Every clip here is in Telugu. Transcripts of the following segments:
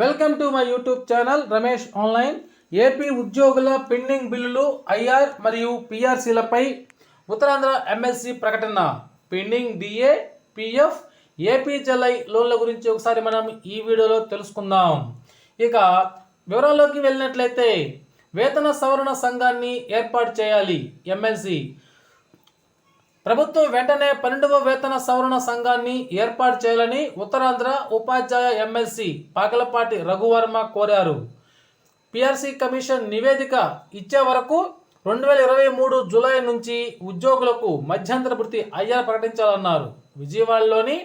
Welcome to my YouTube channel Ramesh online. AP ఉద్యోగుల పెండింగ్ బిల్లులు ఐఆర్ మరియు పిఆర్సీలపై ఉత్తరాంధ్ర ఎమ్మెల్సీ ప్రకటన. పెండింగ్ డిఏ పిఎఫ్ ఏపీజెల్ఐ లోన్ల గురించి ఒకసారి మనం ఈ వీడియోలో తెలుసుకుందాం. ఇక వివరాల్లోకి వెళ్ళినట్లయితే వేతన సవరణ సంఘాన్ని ఏర్పాటు చేయాలి ఎమ్మెల్సీ. ప్రభుత్వం వెంటనే పన్నెండవ వేతన సవరణ సంఘాన్ని ఏర్పాటు చేయాలని ఉత్తరాంధ్ర ఉపాధ్యాయ ఎమ్మెల్సీ పాకలపాటి రఘువర్మ కోరారు. పిఆర్సీ కమిషన్ నివేదిక ఇచ్చే వరకు రెండు వేల ఇరవై మూడు జూలై నుంచి ఉద్యోగులకు మధ్యంతర వృత్తి అయ్యా ప్రకటించాలన్నారు. విజయవాడలోని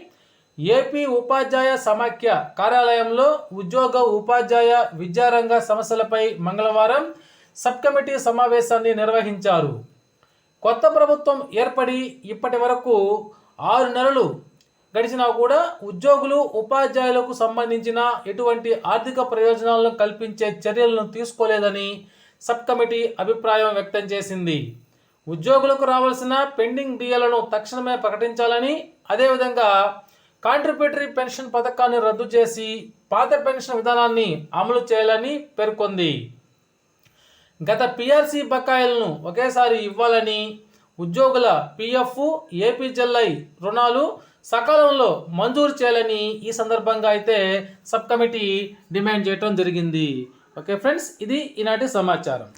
ఏపీ ఉపాధ్యాయ సమాఖ్య కార్యాలయంలో ఉద్యోగ ఉపాధ్యాయ విద్యారంగ సమస్యలపై మంగళవారం సబ్ కమిటీ సమావేశాన్ని నిర్వహించారు. కొత్త ప్రభుత్వం ఏర్పడి ఇప్పటి వరకు ఆరు నెలలు గడిచినా కూడా ఉద్యోగులు ఉపాధ్యాయులకు సంబంధించిన ఎటువంటి ఆర్థిక ప్రయోజనాలను కల్పించే చర్యలను తీసుకోలేదని సబ్ కమిటీ అభిప్రాయం వ్యక్తం చేసింది. ఉద్యోగులకు రావాల్సిన పెండింగ్ డిఏలను తక్షణమే ప్రకటించాలని అదేవిధంగా కాంట్రిబ్యూటరీ పెన్షన్ పథకాన్ని రద్దు చేసి పాత పెన్షన్ విధానాన్ని అమలు చేయాలని పేర్కొంది. గత పిఆర్సీ బకాయిలను ఒకేసారి ఇవ్వాలని ఉద్యోగుల పిఎఫ్ ఏపీజెల్ఐ రుణాలు సకాలంలో మంజూరు చేయాలని ఈ సందర్భంగా అయితే సబ్ కమిటీ డిమాండ్ చేయడం జరిగింది. ఓకే ఫ్రెండ్స్ ఇది ఈనాటి సమాచారం.